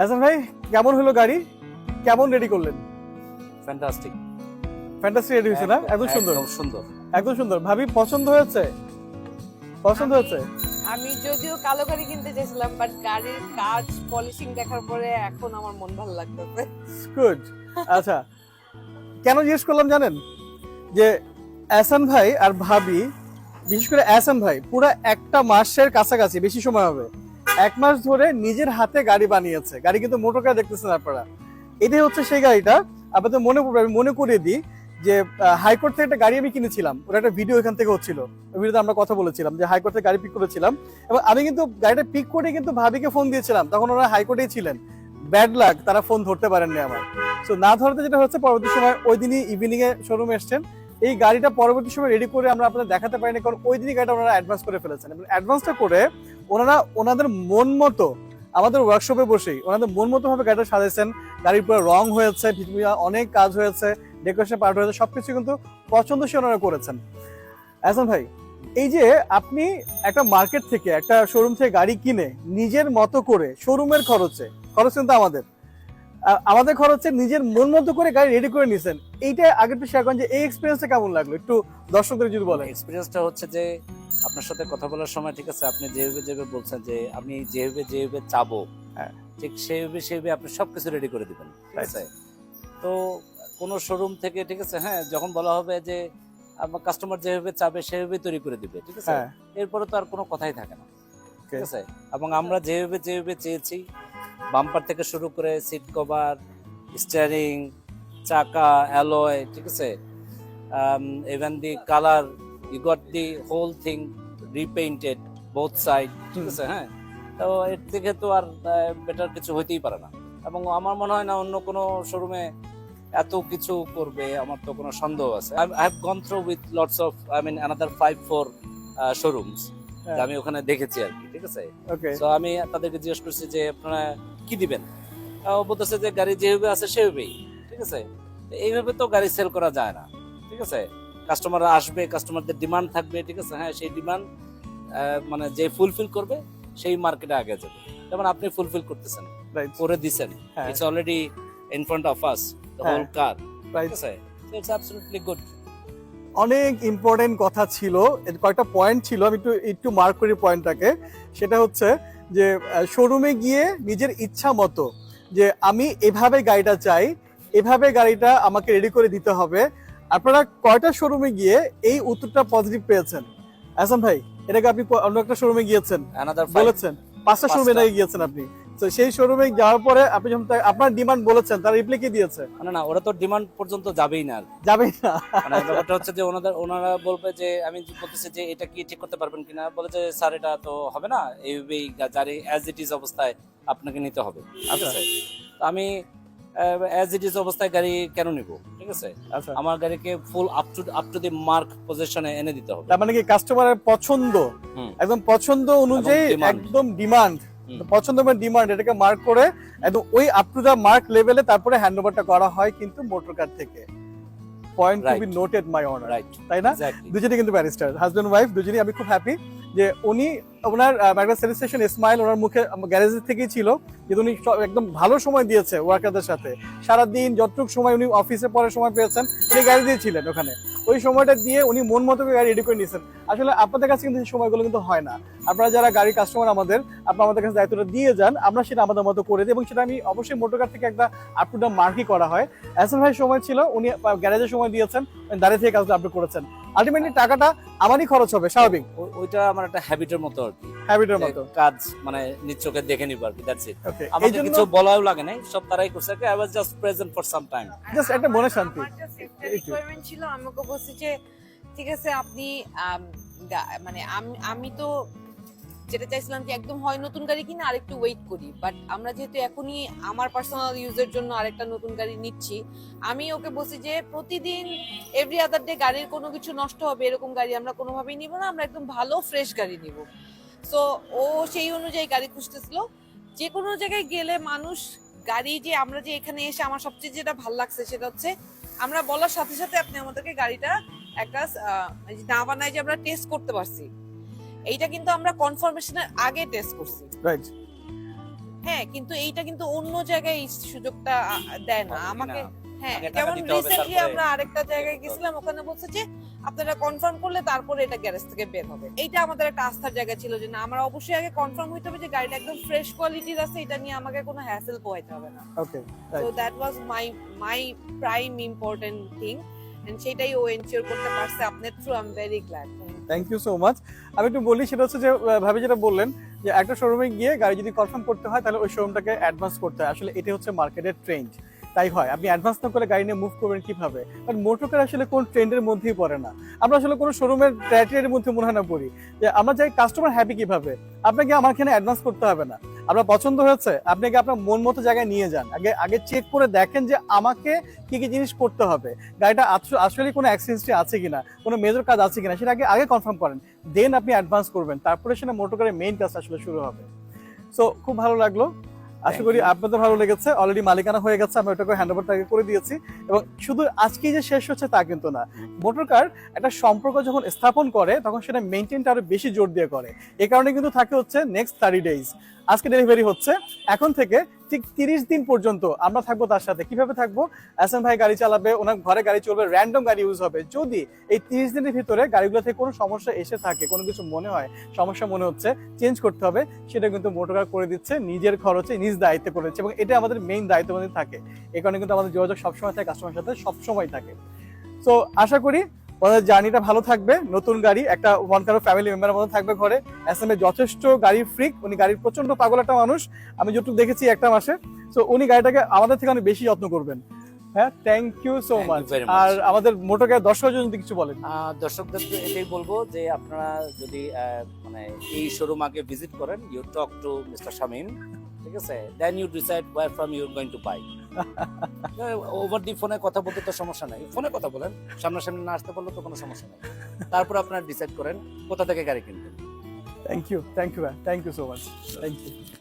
হাসান ভাই কেমন হলো গাড়ি? কেমন রেডি করলেন? ফ্যান্টাস্টিক ফ্যান্টাসি রেডি হয়েছে না? একদম সুন্দর। একদম সুন্দর। একদম সুন্দর। ভাবি পছন্দ হয়েছে? পছন্দ হয়েছে? আমি যদিও কালো গাড়ি কিনতে চাইছিলাম বাট গাড়ির কাজ পলিশিং দেখার পরে এখন আমার মন ভালো লাগতেছে। গুড আচ্ছা কেন জিজ্ঞেস করলাম জানেন? যে এহসান ভাই আর ভাবি বিশেষ করে এহসান ভাই পুরো একটা মাসের কাছাকাছি বেশি সময় হবে। এক মাস ধরে নিজের হাতে গাড়ি বানিয়েছে। গাড়ি কিন্তু মোটর কার দেখতেছেন আপনারা। এটাই হচ্ছে সেই গাড়িটা। আপনাদের মনে পড়বে, আমি মনে করিয়ে দিই যে হাইকোর্ট থেকে একটা গাড়ি আমি কিনেছিলাম। ওর একটা ভিডিও এখান থেকে হচ্ছিল। ভিডিওতে আমরা কথা বলেছিলাম যে, হাইকোর্ট থেকে গাড়ি পিক করেছিলাম। এবং আমি কিন্তু গাড়িটা পিক করে কিন্তু ভাবিকে ফোন দিয়েছিলাম। তখন ওরা হাইকোর্টেই ছিলেন। ব্যাড লাগ তারা ফোন ধরতে পারেননি আমার। সো না ধরতে যেটা হচ্ছে, পরবর্তী সময় ওই দিনই ইভিনিং এ শোরুমে এসছেন। এই গাড়িটা পরবর্তী সময় রেডি করে আমরা আপনাদের দেখাতে পারিনি, কারণ ওই দিনই গাড়িটা ওনারা অ্যাডভান্স করে ফেলেছেন। এবং অ্যাডভান্সটা করে ওনারা ওনাদের মন মতো আমাদের ওয়ার্কশপে বসেই ওনাদের মন মতো ভাবে গাড়িটা সাজাইছেন। গাড়ির পুরো রং হয়েছে অনেক কাজ হয়েছে ডেকোরেশন পার্ট হয়েছে, সবকিছু কিন্তু পছন্দসই ওনারা করেছেন। এহসান ভাই, এই যে আপনি একটা মার্কেট থেকে একটা শোরুম থেকে গাড়ি কিনে নিজের মতো করে শোরুমের খরচে, খরচ কিন্তু আমাদের। আমাদের খরচে নিজের মন মতো করে গাড়ি রেডি করে নিছেন। এইটা আগে একটু শেয়ার করেন যে এই এক্সপিরিয়েন্সটা কেমন লাগল? একটু দর্শকদের যদি বলেন। এক্সপিরিয়েন্সটা হচ্ছে যে আপনার সাথে কথা বলার সময় ঠিক আছে আপনি যেভাবে যেভাবে বলছেন যে আমি যেভাবে যেভাবে চাবো হ্যাঁ। ঠিক সেইভাবে সেইভাবে আপনি সব কিছু রেডি করে দেবেন ঠিক আছে? তো কোনো শোরুম থেকে ঠিক আছে হ্যাঁ যখন বলা হবে যে আমার কাস্টমার যেভাবে চাবে সেভাবে তৈরি করে দিবে ঠিক আছে? হ্যাঁ। এরপরে তো আর কোনো কথাই থাকে না ঠিক আছে? এবং আমরা যেভাবে যেভাবে চেয়েছি বাম্পার থেকে শুরু করে সিট কভার স্টিয়ারিং চাকা অ্যালয় ঠিক আছে? Even the colour you got the whole thing repainted both side ঠিক আছে হ্যাঁ তো এর থেকে তো আর বেটার কিছু হইতেই পারে না। এবং আমার মনে হয় না অন্য কোনো শোরুমে এত কিছু করবে আমার তো কোনো সন্দেহ আছে। I have gone through with lots of I mean another five four showrooms. আমি ওখানে দেখেছি আর কি ঠিক আছে? তো আমি তাদেরকে জিজ্ঞেস করছি যে আপনারা কি দিবেন? বলতেছে যে গাড়ি যেভাবে আছে সেভাবেই ঠিক আছে? এইভাবে তো গাড়ি সেল করা যায় না ঠিক আছে? কাস্টমাররা আসবে কাস্টমারদের ডিমান্ড থাকবে ঠিক আছে? হ্যাঁ সেই ডিমান্ড মানে যে ফুলফিল করবে সেই মার্কেটে আগে যাবে। যেমন আপনি ফুলফিল করতেছেন করে দিছেন it's already in front of us the. Whole car ঠিক আছে? ইটস অ্যাবসলিউটলি গুড অনেক ইম্পর্টেন্ট কথা ছিল কয়েকটা পয়েন্ট ছিল আমি একটু একটু মার্ক করি পয়েন্টটাকে সেটা হচ্ছে যে শোরুমে গিয়ে নিজের ইচ্ছা মতো যে আমি এভাবে গাড়িটা চাই এভাবে গাড়িটা আমাকে রেডি করে দিতে হবে আপনারা কয়টা শোরুমে গিয়ে এই উত্তরটা পজিটিভ পেয়েছেন? আসাম ভাই এটাকে আপনি অন্য একটা শোরুমে গিয়েছেন। বলেছেন পাঁচটা শোরুমে পাঁচটা। গিয়েছেন আপনি। তো সেই শোরুমে যাওয়ার পরে আপনি যখন আপনার ডিমান্ড বলেছেন তার রিপ্লাই কি দিয়েছে? না না ওরা তো ডিমান্ড পর্যন্ত যাবেই না যাবেই না। মানে ব্যাপারটা হচ্ছে যে ওনাদের ওনারা বলবে যে আমি বলতেছি যে এটা কি ঠিক করতে পারবেন কিনা? বলে যে স্যার এটা তো হবে না। এইভাবেই গাড়ি অ্যাজ ইট ইজ অবস্থায় আপনাকে নিতে হবে। আচ্ছা। আছে আমি অ্যাজ ইট ইজ অবস্থায় গাড়ি কেন নিব? ঠিক আছে? আচ্ছা। আমার গাড়িকে full up to up to the mark পজিশনে এনে দিতে হবে। তার মানে কি কাস্টমারের পছন্দ? একদম পছন্দ অনুযায়ী একদম ডিমান্ড পছন্দ এবং ডিমান্ড এটাকে মার্ক করে একদম ওই আপ টু দা মার্ক লেভেলে তারপরে হ্যান্ড ওভারটা করা হয় কিন্তু মোটর কার থেকে। Point to be noted my honour right তাই না? দুজনেই কিন্তু ব্যারিস্টার হাজবেন্ড ওয়াইফ দুজনেই আমি খুব হ্যাপি যে উনি ওনার একটা স্যাটিসফ্যাকশন স্মাইল ওনার মুখে গ্যারেজের থেকেই ছিল কিন্তু উনি একদম ভালো সময় দিয়েছে ওয়ার্কারদের সাথে। সারাদিন যতটুকু সময় উনি অফিসে পরে সময় পেয়েছেন, উনি গাড়ি দিয়েছিলেন ওখানে। ওই সময়টা দিয়ে উনি মন মতো গাড়ি রেডি করে নিয়েছেন। আসলে আপনাদের কাছে কিন্তু সেই সময়গুলো কিন্তু হয় না। আপনারা যারা গাড়ির কাস্টমার আমাদের, আপনারা আমাদের কাছে দায়িত্বটা দিয়ে যান, আমরা সেটা আমাদের মতো করে দিই এবং সেটা আমি অবশ্যই মোটর কার থেকে একটা আপ টু দা মার্কই করা হয়। এসএন ভাই সময় ছিল, উনি গ্যারেজের সময় দিয়েছেন দাঁড়িয়ে থেকে কাজটা আপনি করেছেন। আলটিমেটলি টাকাটা আমারই খরচ হবে স্বাভাবিক। ওইটা আমার একটা হ্যাবিটের মতো আর কি। হ্যাবিটের মতো। কাজ মানে নিজ চোখে দেখে নিব আর কি দ্যাটস ইট ওকে এই জন্য কিছু বলাও লাগে নাই সব তারাই করছে I was just present for some time just একটা মনে শান্তি। requirement ছিল আমাকে বলছে যে ঠিক আছে আপনি মানে আমি আমি তো যেটা চাইছিলাম যে একদম হয় নতুন গাড়ি কিনে আরেকটু ওয়েট করি। বাট আমরা যেহেতু এখনই আমার পার্সোনাল ইউজের জন্য আরেকটা নতুন গাড়ি নিচ্ছি, আমি ওকে বলছি যে প্রতিদিন এভরি আদার ডে গাড়ির কোনো কিছু নষ্ট হবে, এরকম গাড়ি আমরা কোনোভাবেই নিব না, আমরা একদম ভালো ফ্রেশ গাড়ি নিব। সো ও সেই অনুযায়ী গাড়ি খুঁজতেছিল। যে কোনো জায়গায় গেলে মানুষ গাড়ি যে আমরা যে এখানে এসে আমার সবচেয়ে যেটা ভালো লাগছে সেটা হচ্ছে আমরা বলার সাথে সাথে আপনি আমাদেরকে গাড়িটা একটা না বানায় যে আমরা টেস্ট করতে পারছি। এইটা কিন্তু আমরা কনফার্মেশনের আগে টেস্ট করছি। রাইট হ্যাঁ কিন্তু এইটা কিন্তু অন্য জায়গায় এই সুযোগটা দেয় না। আমাকে হ্যাঁ যেমন রিসেন্টলি আমরা আরেকটা জায়গায় গেছিলাম ওখানে বলছে যে আপনারা কনফার্ম করলে তারপরে এটা গ্যারেজ থেকে বের হবে। এইটা আমাদের একটা আস্থার জায়গা ছিল যে না আমরা অবশ্যই আগে কনফার্ম হইতে হবে যে গাড়িটা একদম ফ্রেশ কোয়ালিটির আছে এটা নিয়ে আমাকে কোনো হ্যাসেল পোহাইতে হবে না। Okay so that was my my prime important thing and সেটাই ও এনশিওর করতে পারছে আপনার through I am very glad thank you so much আমি একটু বলি, সেটা হচ্ছে যে ভাবে যেটা বললেন, যে একটা শোরুমে গিয়ে গাড়ি যদি কনফার্ম করতে হয়, তাহলে ওই শোরুমটাকে অ্যাডভান্স করতে হয়। আসলে এটি হচ্ছে মার্কেটের ট্রেন্ড তাই হয়। আপনি অ্যাডভান্স না করে গাড়ি নিয়ে মুভ করবেন কীভাবে? কারণ মোটরকার আসলে কোন ট্রেন্ডের মধ্যেই পড়ে না। আমরা আসলে কোনো শোরুমের ক্রাইটেরিয়ার মধ্যে মনে হয় না পড়ি। যে আমরা চাই কাস্টমার হ্যাপি কীভাবে? আপনাকে আমার এখানে অ্যাডভান্স করতে হবে না। আপনার পছন্দ হয়েছে, আপনি আগে আপনার মন মতো জায়গায় নিয়ে যান। আগে আগে চেক করে দেখেন যে আমাকে কি কি জিনিস করতে হবে। গাড়িটা আসলে কোনো অ্যাক্সিডেন্টটি আছে কিনা, কোনো মেজর কাজ আছে কিনা, সেটা আগে আগে কনফার্ম করেন। দেন আপনি অ্যাডভান্স করবেন। তারপরে সেটা মোটরকারের মেইন কাজ আসলে শুরু হবে। সো খুব ভালো লাগল। আশা করি. আপনাদের ভালো লেগেছে। অলরেডি মালিকানা হয়ে গেছে আমি ওটাকে হ্যান্ড ওভারটাকে করে দিয়েছি। এবং শুধু আজকেই যে শেষ হচ্ছে তা কিন্তু না। মোটর কার একটা সম্পর্ক যখন স্থাপন করে তখন সেটা মেনটেনটা আরও বেশি জোর দিয়ে করে। এ কারণে কিন্তু থাকে হচ্ছে নেক্সট থার্টি ডেজ আজকে ডেলিভারি হচ্ছে। এখন থেকে ঠিক তিরিশ দিন পর্যন্ত আমরা থাকব তার সাথে। কীভাবে থাকব? এসএম ভাই গাড়ি চালাবে, ওনার ঘরে গাড়ি চলবে র্যান্ডম গাড়ি ইউজ হবে। যদি এই তিরিশ দিনের ভিতরে গাড়িগুলো থেকে কোনো সমস্যা এসে থাকে, কোনো কিছু মনে হয়, সমস্যা মনে হচ্ছে চেঞ্জ করতে হবে, সেটা কিন্তু মোটরকার করে দিচ্ছে, নিজের খরচে নিজ দায়িত্বে করে দিচ্ছে এবং এটা আমাদের মেইন দায়িত্ব থাকে। এই কারণে কিন্তু আমাদের যোগাযোগ সবসময় থাকে কাস্টমার সাথে সবসময় থাকে। তো আশা করি ওনাদের জার্নিটা ভালো থাকবে। নতুন গাড়ি একটা ওয়ান কারও ফ্যামিলি মেম্বারের মতো থাকবে ঘরে। এ যথেষ্ট গাড়ির ফ্রিক উনি গাড়ির প্রচণ্ড পাগল একটা মানুষ। আমি যতটুকু দেখেছি একটা মাসে। তো উনি গাড়িটাকে আমাদের থেকে অনেক বেশি যত্ন করবেন। হ্যাঁ থ্যাংক ইউ সো মাচ আর আমাদের মোটরকার দর্শকের জন্য যদি কিছু বলেন। দর্শকদের এটাই বলব যে আপনারা যদি মানে এই শোরুম আগে ভিজিট করেন you talk to mister Shamim ঠিক আছে? Then you decide where from you going to buy over the ফোনে কথা বলতে তো সমস্যা নাই। ফোনে কথা বলেন সামনাসামনি না আসতে পারলে তো কোনো সমস্যা নেই। তারপর আপনারা ডিসাইড করেন কোথা থেকে গাড়ি কিনবেন। Thank you thank you thank you so much thank you